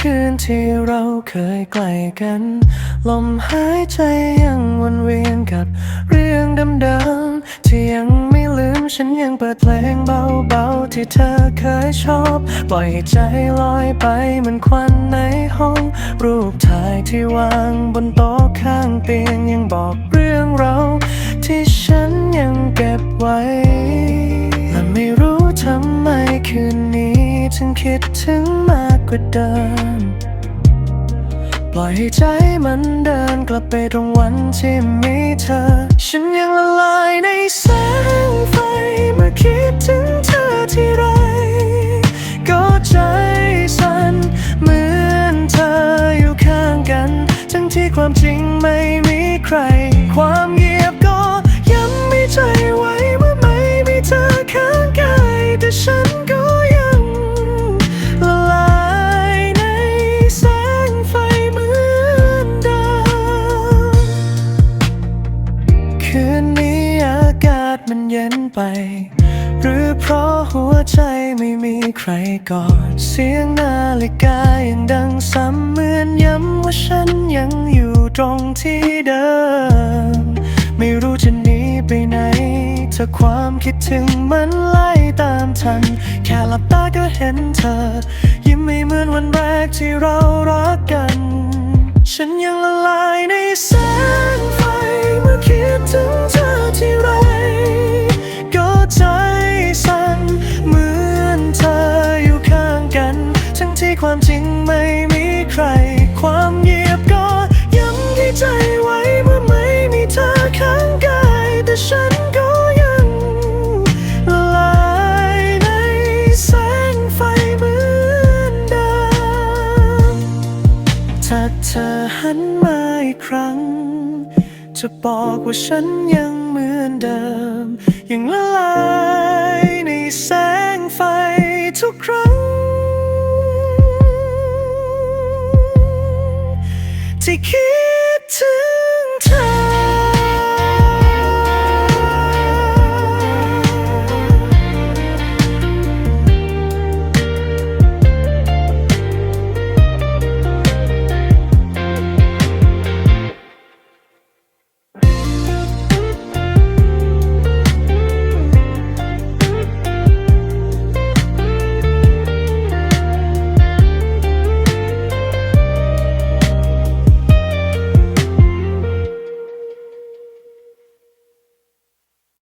คืนที่เราเคยใกล้กัน ลมหายใจยังวนเวียนกับเรื่องเดิมๆที่ยังไม่ลืมฉันยังเปิดเพลงเบาๆ ที่เธอเคยชอบ ปล่อยใจลอยไปเหมือนควันในห้อง รูปถ่ายที่วางบนโต๊ะข้างเตียงยังบอกเรื่องเรา ที่ฉันยังเก็บไว้ และไม่รู้ทำไมคืนนี้ถึงคิดถึง กว่าเดิม ปล่อยให้ใจมันเดินกลับไปตรงวันที่มีเธอ ฉันยังละลายในส หรือเพราะหัวใจไม่มีใครกอด เสียงนาฬิกายังดังซ้ำเหมือนย้ำว่าฉันยังอยู่ตรงที่เดิม ไม่รู้จะหนีไปไหน ถ้าความคิดถึงมันไล่ตามทัน แค่หลับตาก็เห็นเธอ ยิ้มไม่เหมือนวันแรกที่เรารักกัน ฉันยังละลายในแสงไฟ ถ้าเธอหันมาอีกครั้ง จะบอกว่าฉันยังเหมือนเดิม ยังละลายในแสงไฟทุกครั้ง ที่คิดถึง